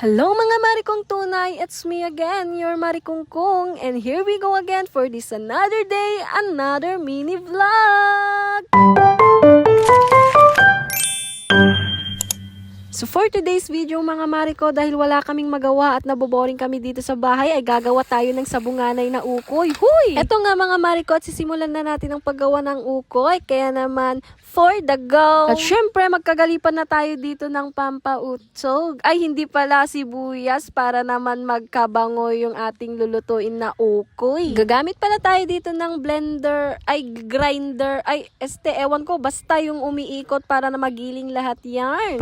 Hello mga Marikong Tunay, it's me again, your Marikong Kong, and here we go again for this another day, another mini vlog! So for today's video mga Mariko, dahil wala kaming magawa at naboboring kami dito sa bahay, ay gagawa tayo ng sabunganay na ukoy. Huy! Eto nga mga Mariko, at sisimulan na natin ang paggawa ng ukoy, kaya naman for the go! At syempre, magkagalipan na tayo dito ng pampautsog. Ay, hindi pala sibuyas para naman magkabango yung ating lulutuin na ukoy. Gagamit pala tayo dito ng blender, ay grinder, ay este, ewan ko, basta yung umiikot para na magiling lahat yan.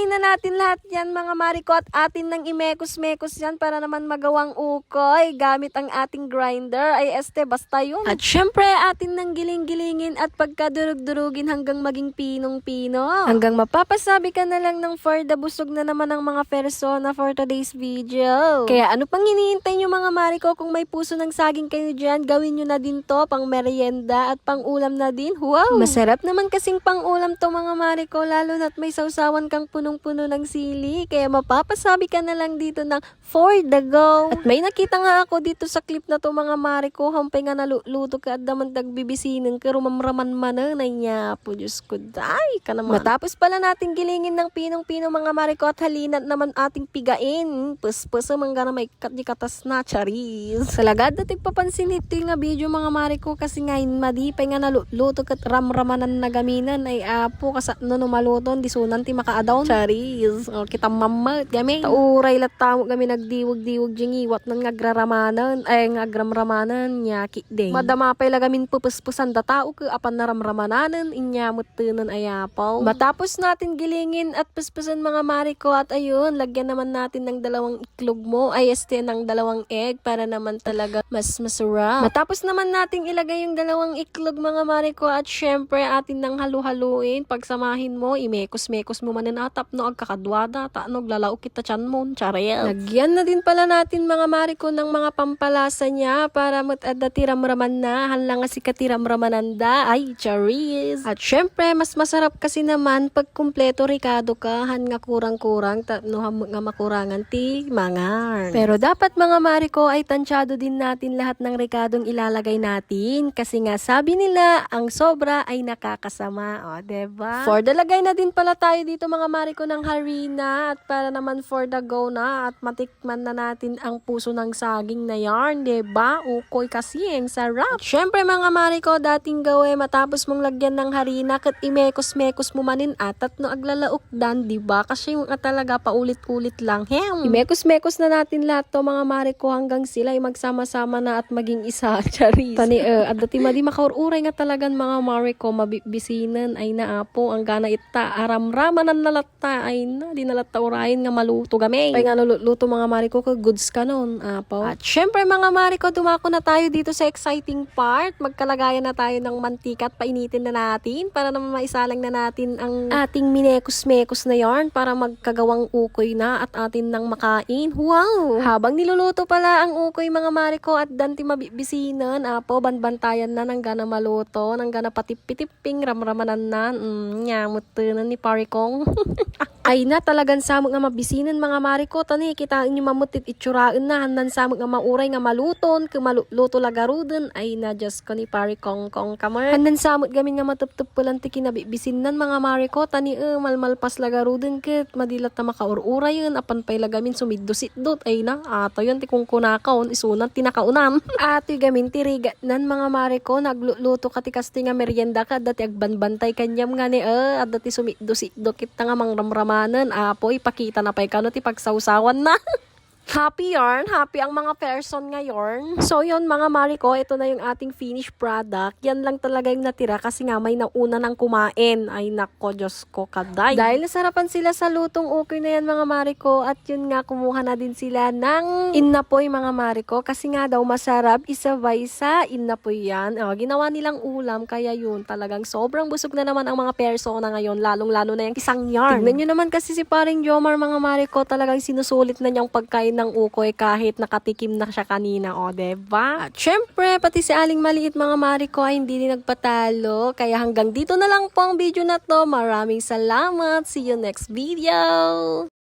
Pagsamasamahin na natin lahat yan mga mariko at atin nang imekos-mekos yan para naman magawang ukoy gamit ang ating grinder, ay este, basta yun. At syempre, atin nang giling-gilingin at pagkadurug-durugin hanggang maging pinong-pino. Hanggang mapapasabi ka na lang ng for the busog na naman ang mga persona for today's video. Kaya ano pang hinihintay nyo mga mariko kung may puso ng saging kayo dyan, gawin nyo na din to pang merienda at pang ulam na din. Wow! Masarap naman kasing pang ulam to mga mariko lalo na't may sausawan kang punong-puno ng sili. Kaya mapapasabi ka na lang dito ng for the go. At may nakita nga ako dito sa clip na to mga mariko, hampay nga naluluto ka at daman tagbibisinan ka rumamraman manan na niya po Diyos ko day ka naman. Matapos pala natin gilingin ng pinong-pino mga mariko at halinat naman ating pigain. Pus-pus mga na may katas na charis. Salagad na tigpapansin ito nga video mga mariko kasi nga madipay nga naluluto kat ramramanan na gaminan ay apo kasa no numaluton di sunan ti makaadaw charis. O kita mama gami. Tauray lat tamo kami nagdiwog-diwog jing iwat ng ngagraramanan ay ngagramramanan nya kideng. Madama pay lagamin pupuspusan da tao ka apan naramramananan inya mutunan ayapaw. Matapos natin gilingin at puspusan mga mariko at ayun, lagyan naman natin ng dalawang iklog mo, ay este ng dalawang egg para naman talaga mas masarap. Matapos naman nating ilagay yung dalawang iklog mga mariko at syempre atin nang halu-haluin. Pagsamahin mo, imekos-mekos mo manin atap no agkakadwada, tanog lalao kita chan mo, charel. Lagyan na din pala natin mga mariko ng mga pampalasa niya para matadda tiramraman na, hanlang nga si katiramramananda, ay charis. At syempre, mas masarap kasi naman pag kumpleto rikado ka, han nga kurang-kurang, ta, no, ham- nga makurangan ti mangar. Pero dapat mga mariko ay tansyado din natin lahat ng rikadong ilalagay natin kasi nga sabi nila, ang sobra ay nakakasama. O, diba? For the lagay na din pala tayo dito mga mariko ng harina at para naman for the go na at matikman na natin ang puso ng saging na yarn, ba? Ukoy kasi ang sarap. At syempre mga mariko, dating gawe matapos mong lagyan ng harina kat imekos-mekos mo manin atat no aglalaok dan, 'di ba? Kasi yung talaga paulit-ulit lang. Hem. Imekos-mekos na natin lahat to mga mariko hanggang sila ay magsama-sama na at maging isa. Charis. Tani, uh, at dati madi makaururay nga talagan mga mariko mabibisinan ay naapo ang gana ita aramramanan nalatta ay na di nalatta urayin nga maluto gamay. Ay nga luto mga mariko ka goods ka noon apo. At syempre mga mariko dumako na tayo dito sa exciting part. Magkalagayan na tayo ng mantika at painitin na natin para naman maisalang na natin ang ating minekos-mekos na yarn para magkagawang ukoy na at atin nang makain. Wow! Habang niluluto pala ang ukoy mga mariko at danti mabibisinan, apo banbantayan na nang gana maluto, nang gana patipitiping ramramanan na. Mm, nyamot na ni parikong. Ay na talagang samot nga mabisinan mga mariko tani kitain nyo mamutit itsuraan na handan samot nga mauray nga maluton ke maluto lagaruden ay na just ko ni pari kong kong kamar. Handan samot gamin nga matuptup pulan ti kinabibisinan mga mariko tani e malmalpas lagaruden ket madilat na makaururay yun apan pay lagamin sumiddo sitdot ay na ato yun ti kung kunakaon isunan tinakaunan ati gamin ti rigatnan mga mariko nagluluto ka nga merienda ka dati agbanbantay kanyam nga ni e at dati sumiddo sitdo kita nga mangramramanan apo ipakita na pay kano ti pagsawsawan na Happy yarn, happy ang mga person ngayon. So yon mga Mariko, ito na yung ating finished product. Yan lang talaga yung natira kasi nga may nauna ng kumain. Ay nako, Diyos ko, kaday. Dahil nasarapan sila sa lutong okay na yan mga Mariko at yun nga kumuha na din sila ng innapoy mga Mariko kasi nga daw masarap isabay sa innapoy yan. O, ginawa nilang ulam kaya yun talagang sobrang busog na naman ang mga persona ngayon lalong lalo na yung isang yarn. Tignan nyo naman kasi si paring Jomar mga Mariko talagang sinusulit na niyang pagkain ng ukoy kahit nakatikim na siya kanina, o, diba? At syempre, pati si Aling Maliit mga Mariko ay hindi din nagpatalo. Kaya hanggang dito na lang po ang video na to. Maraming salamat. See you next video!